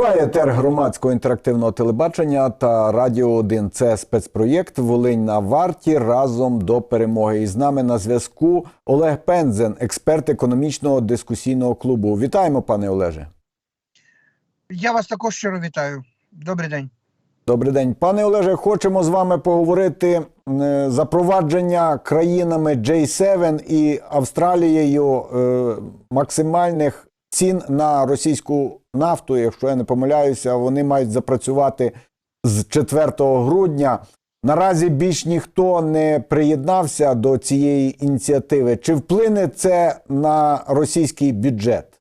Триває етер громадського інтерактивного телебачення та Радіо 1. Це спецпроєкт Волинь на варті разом до перемоги. І з нами на зв'язку Олег Пензен, експерт економічного дискусійного клубу. Вітаємо, пане Олеже. Я вас також щиро вітаю. Добрий день. Добрий день, пане Олеже. Хочемо з вами поговорити е, запровадження країнами J7 і Австралією е, максимальних цін на російську нафту. Якщо я не помиляюся, вони мають запрацювати з 4 грудня. Наразі більш ніхто не приєднався до цієї ініціативи. Чи вплине це на російський бюджет?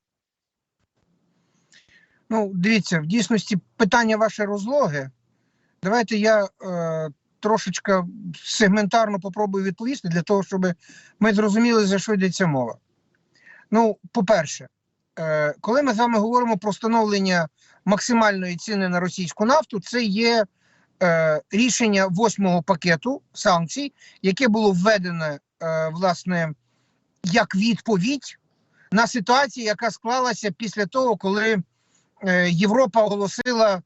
Ну, дивіться, в дійсності питання ваше розлоги. Давайте я е, трошечка сегментарно попробую відповісти для того, щоб ми зрозуміли, за що йдеться мова. Ну, по-перше, коли ми з вами говоримо про встановлення максимальної ціни на російську нафту, це є е, рішення восьмого пакету санкцій, яке було введене, е, власне, як відповідь на ситуацію, яка склалася після того, коли е, Європа оголосила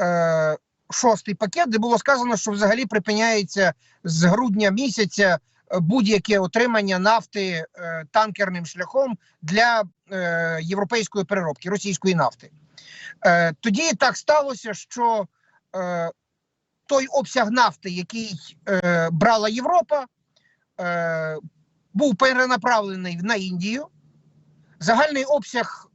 е, шостий пакет, де було сказано, що взагалі припиняється з грудня місяця е, будь-яке отримання нафти е, танкерним шляхом для е, європейської переробки російської нафти. Е, тоді так сталося, що той обсяг нафти, який брала Європа, був перенаправлений на Індію. Загальний обсяг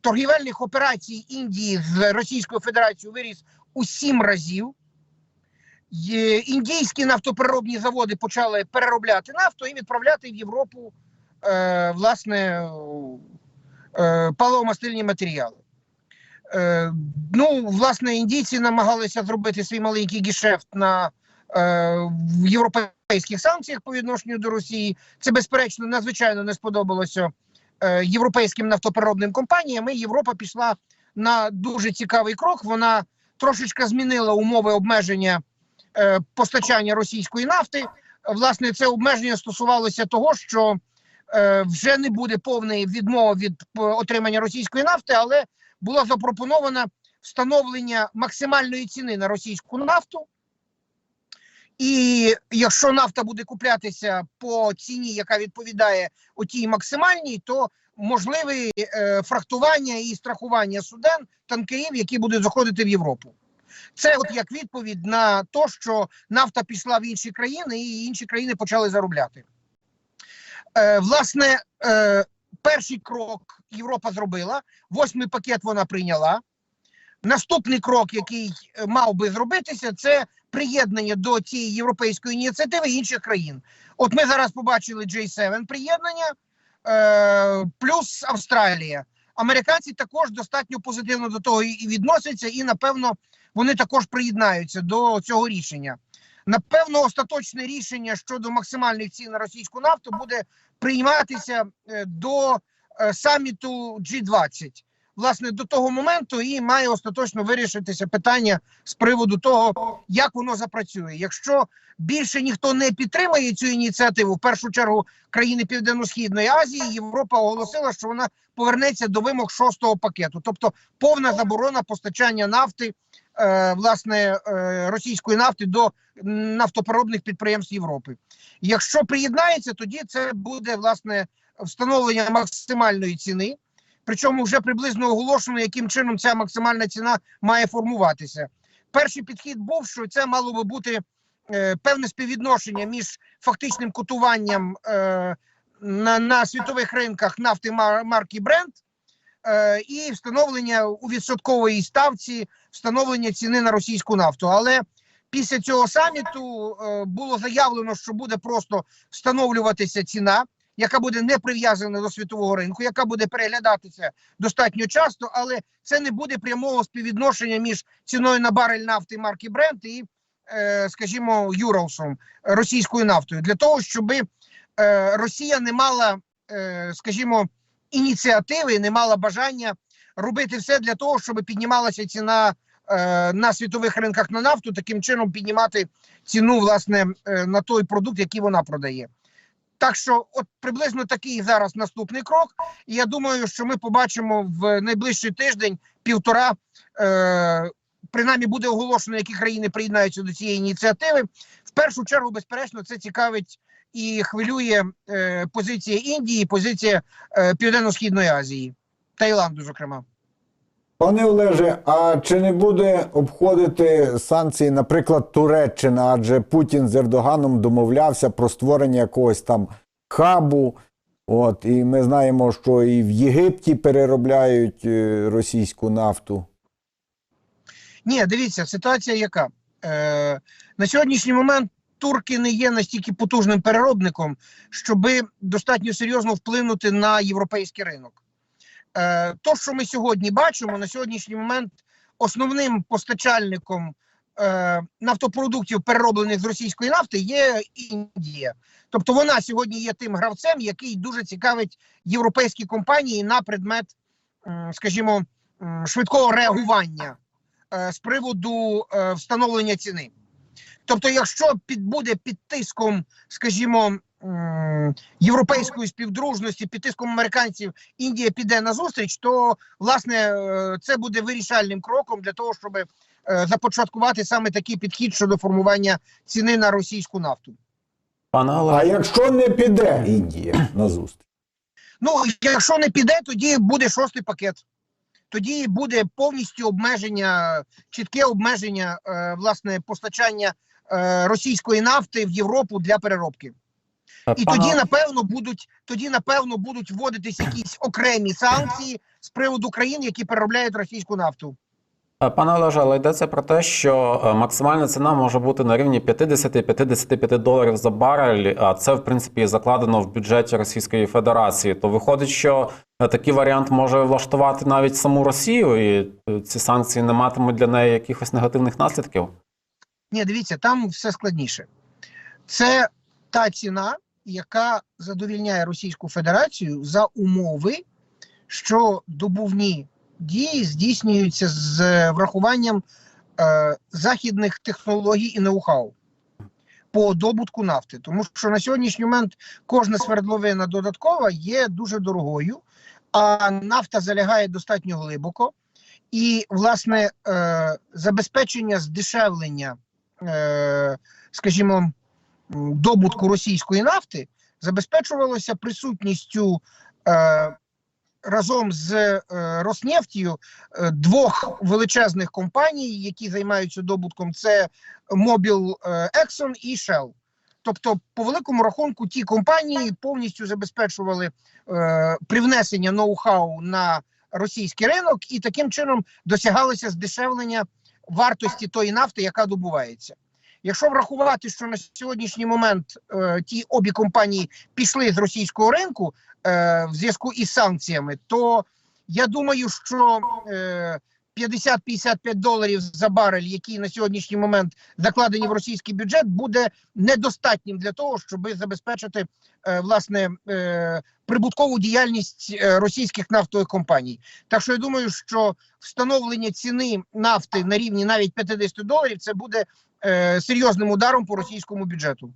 торгівельних операцій Індії з Російською Федерацією виріс у сім разів. Є- Індійські нафтопереробні заводи почали переробляти нафту і відправляти в Європу е, власне е, паливомастильні матеріали. Е, ну, власне, індійці намагалися зробити свій маленький гешефт на е, європейських санкціях по відношенню до Росії. Це, безперечно, надзвичайно не сподобалося е, європейським нафтопереробним компаніям. І Європа пішла на дуже цікавий крок. Вона трошечки змінила умови обмеження е, постачання російської нафти. Власне, це обмеження стосувалося того, що е, вже не буде повної відмови від е, отримання російської нафти, але було запропоновано встановлення максимальної ціни на російську нафту. І якщо нафта буде куплятися по ціні, яка відповідає отій максимальній, то можливе е, фрахтування і страхування суден танкерів, які будуть заходити в Європу. Це от як відповідь на те, що нафта пішла в інші країни, і інші країни почали заробляти. Е, власне, е, перший крок Європа зробила, восьмий пакет вона прийняла. Наступний крок, який е, мав би зробитися, це приєднання до цієї європейської ініціативи інших країн. От ми зараз побачили J7 приєднання, е, плюс Австралія. Американці також достатньо позитивно до того і відносяться, і напевно вони також приєднаються до цього рішення. Напевно, остаточне рішення щодо максимальних цін на російську нафту буде прийматися е, до е, саміту G20. Власне, до того моменту і має остаточно вирішитися питання з приводу того, як воно запрацює. Якщо більше ніхто не підтримає цю ініціативу, в першу чергу країни Південно-Східної Азії, Європа оголосила, що вона повернеться до вимог шостого пакету, тобто повна заборона постачання нафти, власне, е, російської нафти до нафтопереробних підприємств Європи. Якщо приєднається, тоді це буде власне встановлення максимальної ціни. Причому вже приблизно оголошено, яким чином ця максимальна ціна має формуватися. Перший підхід був, що це мало би бути е, певне співвідношення між фактичним котуванням е, на, на світових ринках нафти марки Brent е, і встановлення у відсоткової ставці встановлення ціни на російську нафту. Але після цього саміту е, було заявлено, що буде просто встановлюватися ціна яка буде не прив'язана до світового ринку, яка буде переглядатися достатньо часто, але це не буде прямого співвідношення між ціною на барель нафти марки Brent і, е, скажімо, Юралсом російською нафтою, для того, щоб е, Росія не мала, е, скажімо, ініціативи, не мала бажання робити все для того, щоб піднімалася ціна. е, На світових ринках на нафту таким чином піднімати ціну власне е, на той продукт, який вона продає. Так що, от приблизно такий зараз наступний крок. І я думаю, що ми побачимо в найближчий тиждень півтора. Е, принаймні буде оголошено, які країни приєднаються до цієї ініціативи. В першу чергу, безперечно, це цікавить і хвилює е, позиція Індії, позиція е, Південно-Східної Азії, Таїланду, зокрема. Пане Олеже, а чи не буде обходити санкції, наприклад, Туреччина, адже Путін з Ердоганом домовлявся про створення якогось там хабу. От, і ми знаємо, що і в Єгипті переробляють е, російську нафту. Ні, дивіться, ситуація яка? Е, на сьогоднішній момент турки не є настільки потужним переробником, щоби достатньо серйозно вплинути на європейський ринок. Е, то, що ми сьогодні бачимо, на сьогоднішній момент основним постачальником е, нафтопродуктів, перероблених з російської нафти, є Індія. Тобто вона сьогодні є тим гравцем, який дуже цікавить європейські компанії на предмет, скажімо, швидкого реагування е, з приводу е, встановлення ціни. Тобто, якщо під буде під тиском, скажімо, європейської співдружності, під тиском американців, Індія піде на зустріч, то власне е, це буде вирішальним кроком для того, щоб е, започаткувати саме такий підхід щодо формування ціни на російську нафту. Пане А якщо не піде Індія на зустріч? Ну, якщо не піде, тоді буде шостий пакет. Тоді буде повністю обмеження, чітке обмеження е, власне постачання російської нафти в Європу для переробки. І тоді, напевно, будуть тоді, напевно, будуть вводитись якісь окремі санкції з приводу країн, які переробляють російську нафту. Е, Пане Олеже, але йдеться про те, що е, максимальна ціна може бути на рівні 50-55 доларів за барель, а це, в принципі, закладено в бюджеті Російської Федерації. То виходить, що е, такий варіант може влаштувати навіть саму Росію, і е, ці санкції не матимуть для неї якихось негативних наслідків. Ні, дивіться, там все складніше. Це та ціна, яка задовільняє Російську Федерацію за умови, що добувні дії здійснюються з врахуванням е, західних технологій і ноу-хау по добутку нафти. Тому що на сьогоднішній момент кожна свердловина додаткова є дуже дорогою, а нафта залягає достатньо глибоко. І, власне, е, забезпечення здешевлення скажімо, добутку російської нафти забезпечувалося присутністю е, разом з е, Роснефтію е, двох величезних компаній, які займаються добутком: це Mobil е, Exxon і Shell. Тобто, по великому рахунку, ті компанії повністю забезпечували е, привнесення ноу-хау на російський ринок, і таким чином досягалося здешевлення вартості тої нафти, яка добувається. Якщо врахувати, що на сьогоднішній момент е, ті обі компанії пішли з російського ринку е, в зв'язку із санкціями, то я думаю, що е, 50-55 доларів за барель, які на сьогоднішній момент закладені в російський бюджет, буде недостатнім для того, щоб забезпечити е, власне е, прибуткову діяльність е, російських нафтових компаній. Так що я думаю, що встановлення ціни нафти на рівні навіть 50 доларів це буде серйозним ударом по російському бюджету.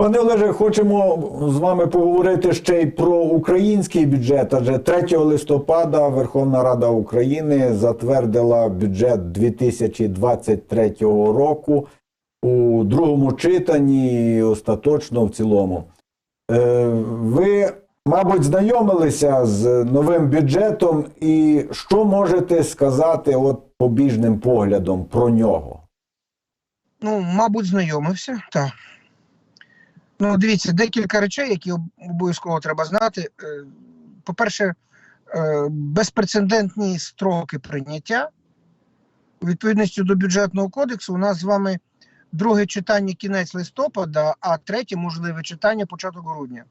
Пане Олеже, хочемо з вами поговорити ще й про український бюджет. Адже 3 листопада Верховна Рада України затвердила бюджет 2023 року у другому читанні і остаточно в цілому. Е, Ви, мабуть, знайомилися з новим бюджетом, і що можете сказати от побіжним поглядом про нього? Ну, мабуть, знайомився. Так. Ну, дивіться, декілька речей, які обов'язково треба знати. Е, По-перше, е, безпрецедентні строки прийняття. У відповідності до бюджетного кодексу, у нас з вами друге читання кінець листопада, а третє можливе читання початок грудня.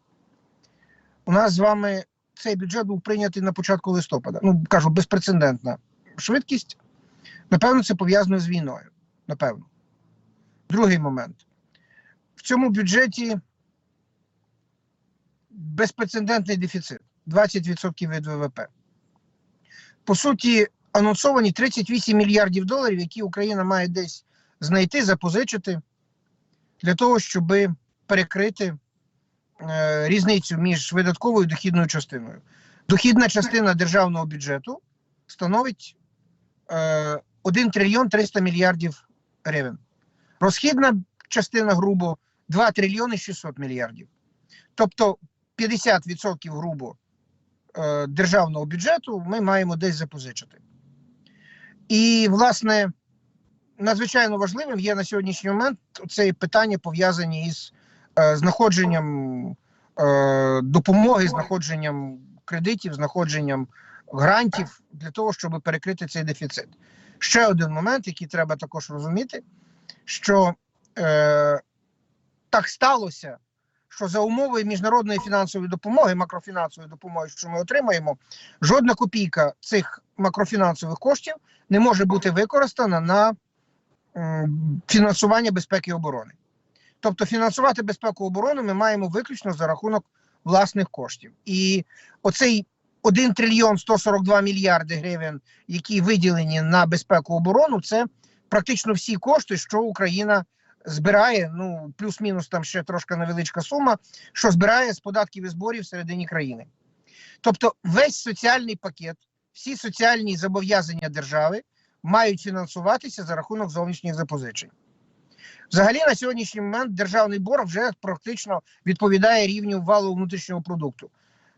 У нас з вами цей бюджет був прийнятий на початку листопада. Ну, кажу, безпрецедентна швидкість. Напевно, це пов'язано з війною. Напевно. Другий момент. Цьому бюджеті безпрецедентний дефіцит 20% від ВВП. По суті, анонсовані 38 мільярдів доларів, які Україна має десь знайти, запозичити для того, щоб перекрити е, різницю між видатковою і дохідною частиною. Дохідна частина державного бюджету становить е, 1 трильйон 300 мільярдів гривень. Розхідна частина грубо 2 трильйони 600 мільярдів. Тобто 50% грубо е, державного бюджету ми маємо десь запозичити. І, власне, надзвичайно важливим є на сьогоднішній момент це питання пов'язані із е, знаходженням е, допомоги, знаходженням кредитів, знаходженням грантів для того, щоб перекрити цей дефіцит. Ще один момент, який треба також розуміти, що так сталося, що за умови міжнародної фінансової допомоги, макрофінансової допомоги, що ми отримаємо, жодна копійка цих макрофінансових коштів не може бути використана на фінансування безпеки і оборони. Тобто фінансувати безпеку і оборону ми маємо виключно за рахунок власних коштів. І оцей 1 трильйон 142 мільярди гривень, які виділені на безпеку і оборону, це практично всі кошти, що Україна збирає, ну плюс-мінус там ще трошки невеличка сума, що збирає з податків і зборів всередині країни. Тобто весь соціальний пакет, всі соціальні зобов'язання держави мають фінансуватися за рахунок зовнішніх запозичень. Взагалі, на сьогоднішній момент державний борг вже практично відповідає рівню валового внутрішнього продукту.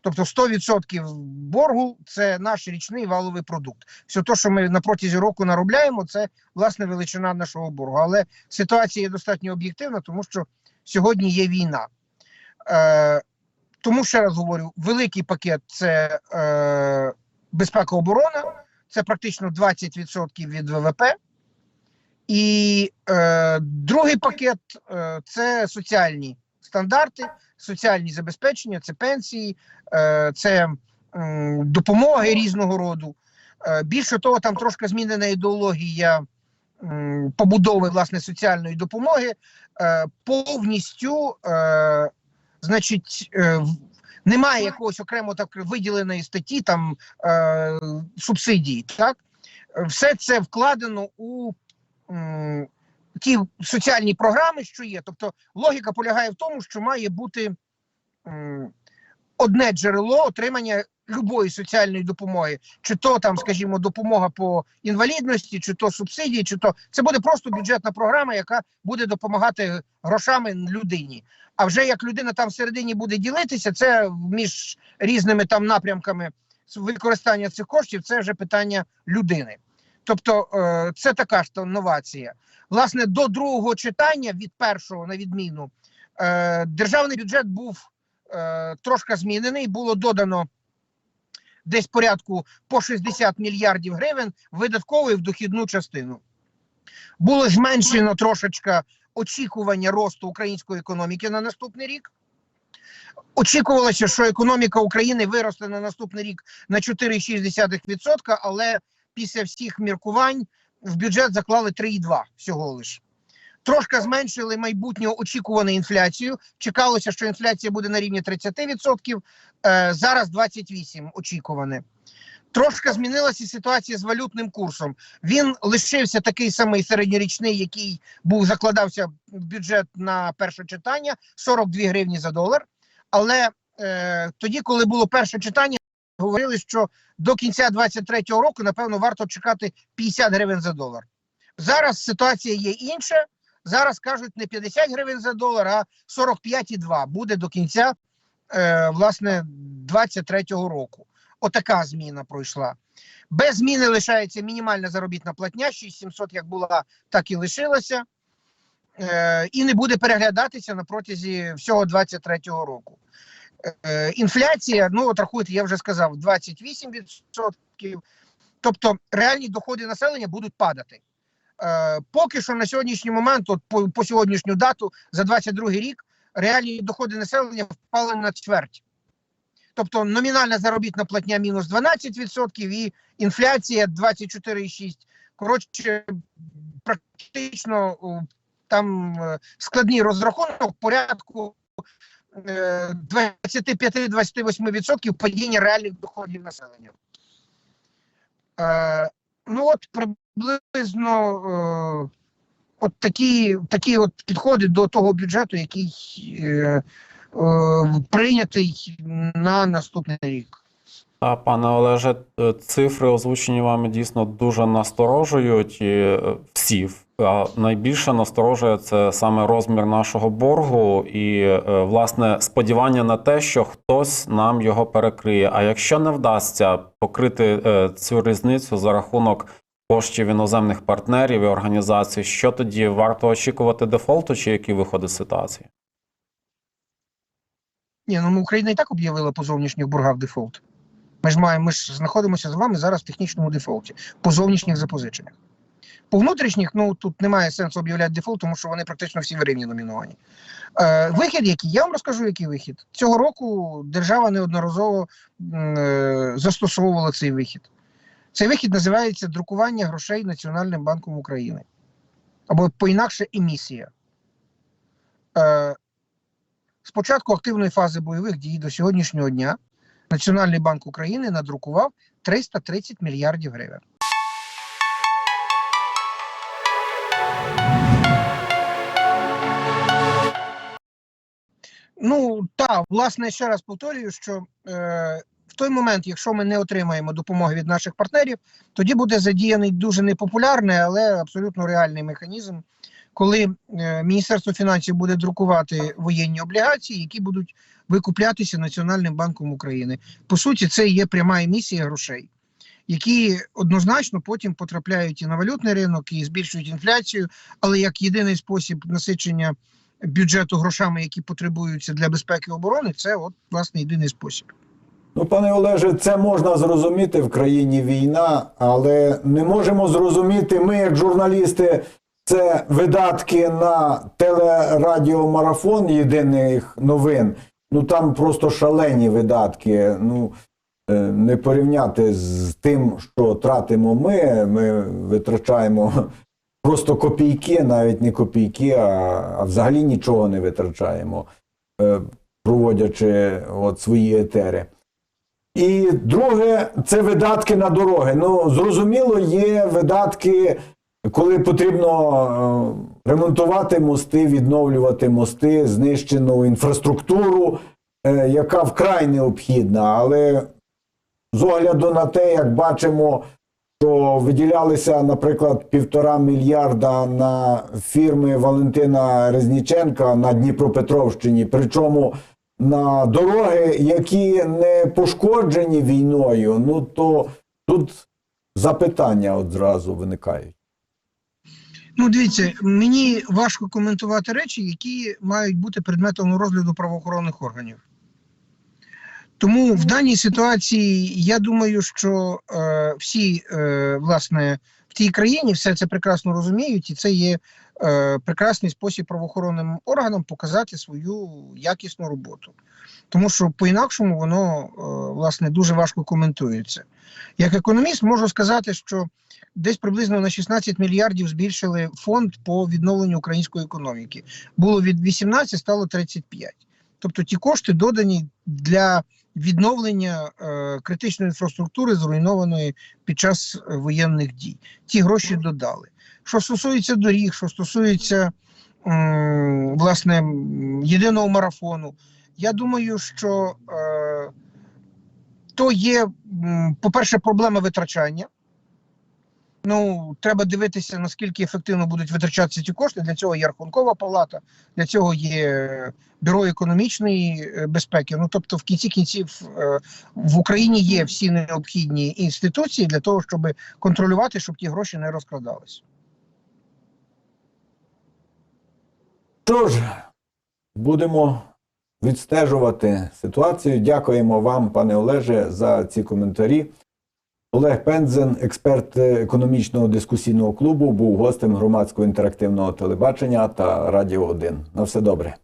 Тобто 100% боргу це наш річний валовий продукт. Все те, що ми на протязі року наробляємо, це власне величина нашого боргу. Але ситуація є достатньо об'єктивна, тому що сьогодні є війна. Е, тому ще раз говорю: великий пакет це е, безпека оборона, це практично 20% від ВВП. І е, другий пакет е, це соціальні стандарти, соціальні забезпечення, це пенсії, е, це допомоги різного роду. Е, більше того, там трошки змінена ідеологія побудови власне соціальної допомоги. Е, повністю, значить, немає якогось окремо так виділеної статті там е, субсидії. Так, все це вкладено у ті соціальні програми, що є. Тобто логіка полягає в тому, що має бути одне джерело отримання любої соціальної допомоги, чи то там, скажімо, допомога по інвалідності, чи то субсидії, чи то це буде просто бюджетна програма, яка буде допомагати грошами людині. А вже як людина там всередині буде ділитися, це між різними там напрямками використання цих коштів, це вже питання людини. Тобто е, це така ж новація. Власне, до другого читання від першого, на відміну, е, державний бюджет був е, трошки змінений. Було додано десь порядку по 60 мільярдів гривень видаткової в дохідну частину. Було зменшено трошечка очікування росту української економіки на наступний рік. Очікувалося, що економіка України виросте на наступний рік на 4,6%, але після всіх міркувань в бюджет заклали 3,2 всього лиш. Трошки зменшили майбутню очікувану інфляцію. Чекалося, що інфляція буде на рівні 30%, е, зараз 28% очікуване. Трошки змінилася ситуація з валютним курсом. Він лишився такий самий середньорічний, який був закладався в бюджет на перше читання 42 гривні за долар. Але е, тоді, коли було перше читання, говорили, що до кінця 2023 року, напевно, варто чекати 50 гривень за долар. Зараз ситуація є інша. Зараз кажуть не 50 гривень за долар, а 45,2 буде до кінця е, власне 23-го року. Отака зміна пройшла. Без зміни лишається мінімальна заробітна платня, 6700 як була, так і лишилася. Е, і не буде переглядатися на протязі всього 23-го року. Е, інфляція, ну от рахуйте, я вже сказав, 28%. Тобто реальні доходи населення будуть падати. Е, поки що на сьогоднішній момент, от по, по сьогоднішню дату, за 22 рік, реальні доходи населення впали на чверть. Тобто номінальна заробітна платня мінус 12% і інфляція 24,6%. Коротше, практично там е, складний розрахунок порядку е, 25-28% падіння реальних доходів населення. Е, ну от приблизно е, от такі, такі от підходи до того бюджету, який е, прийнятий на наступний рік. А, Пане Олеже, цифри озвучені вами дійсно дуже насторожують і всі. Найбільше насторожує це саме розмір нашого боргу і е, власне сподівання на те, що хтось нам його перекриє. А якщо не вдасться покрити е, цю різницю за рахунок коштів іноземних партнерів і організацій, що тоді варто очікувати дефолту чи які виходи з ситуації? Ні, ну Україна і так об'явила по зовнішніх боргах дефолт. Ми ж маємо, ми ж знаходимося з вами зараз в технічному дефолті по зовнішніх запозиченнях. По внутрішніх, ну тут немає сенсу об'являти дефолт, тому що вони практично всі в гривні номіновані. Е, вихід, який я вам розкажу, який вихід. Цього року держава неодноразово е, застосовувала цей вихід. Цей вихід називається друкування грошей Національним банком України. Або по-інакше емісія. Е, з початку активної фази бойових дій до сьогоднішнього дня Національний банк України надрукував 330 мільярдів гривень. Ну так, власне, ще раз повторюю, що е, в той момент, якщо ми не отримаємо допомоги від наших партнерів, тоді буде задіяний дуже непопулярний, але абсолютно реальний механізм, коли е, Міністерство фінансів буде друкувати воєнні облігації, які будуть викуплятися Національним банком України. По суті, це є пряма емісія грошей, які однозначно потім потрапляють і на валютний ринок, і збільшують інфляцію, але як єдиний спосіб насичення бюджету грошами, які потребуються для безпеки і оборони, це от власне єдиний спосіб. Ну, пане Олеже, це можна зрозуміти в країні війна, але не можемо зрозуміти ми, як журналісти, це видатки на телерадіомарафон єдиних новин. Ну там просто шалені видатки. Ну е, не порівняти з тим, що тратимо ми. Ми витрачаємо просто копійки, навіть не копійки, а, а взагалі нічого не витрачаємо, е, проводячи от свої етери. І друге, це видатки на дороги. Ну, зрозуміло, є видатки, коли потрібно е, ремонтувати мости, відновлювати мости, знищену інфраструктуру, е, яка вкрай необхідна. Але з огляду на те, як бачимо, що виділялися, наприклад, півтора мільярда на фірми Валентина Резніченка на Дніпропетровщині, причому на дороги, які не пошкоджені війною, ну то тут запитання одразу виникають. Ну, дивіться, мені важко коментувати речі, які мають бути предметом розгляду правоохоронних органів. Тому в даній ситуації я думаю, що е, всі, е, власне, в тій країні все це прекрасно розуміють, і це є е, прекрасний спосіб правоохоронним органам показати свою якісну роботу. Тому що по-інакшому воно е, власне дуже важко коментується. Як економіст можу сказати, що десь приблизно на 16 мільярдів збільшили фонд по відновленню української економіки. Було від 18, стало 35. Тобто ті кошти додані для відновлення е, критичної інфраструктури, зруйнованої під час е, воєнних дій. Ті гроші додали. Що стосується доріг, що стосується м, власне єдиного марафону, я думаю, що е, то є, по-перше, проблема витрачання. Ну, треба дивитися, наскільки ефективно будуть витрачатися ці кошти. Для цього є Рахункова палата, для цього є бюро економічної е, безпеки. Ну тобто, в кінці кінців е, в Україні є всі необхідні інституції для того, щоб контролювати, щоб ті гроші не розкрадались. Що ж, будемо відстежувати ситуацію. Дякуємо вам, пане Олеже, за ці коментарі. Олег Пензен, експерт економічного дискусійного клубу, був гостем громадського інтерактивного телебачення та Радіо 1. На все добре.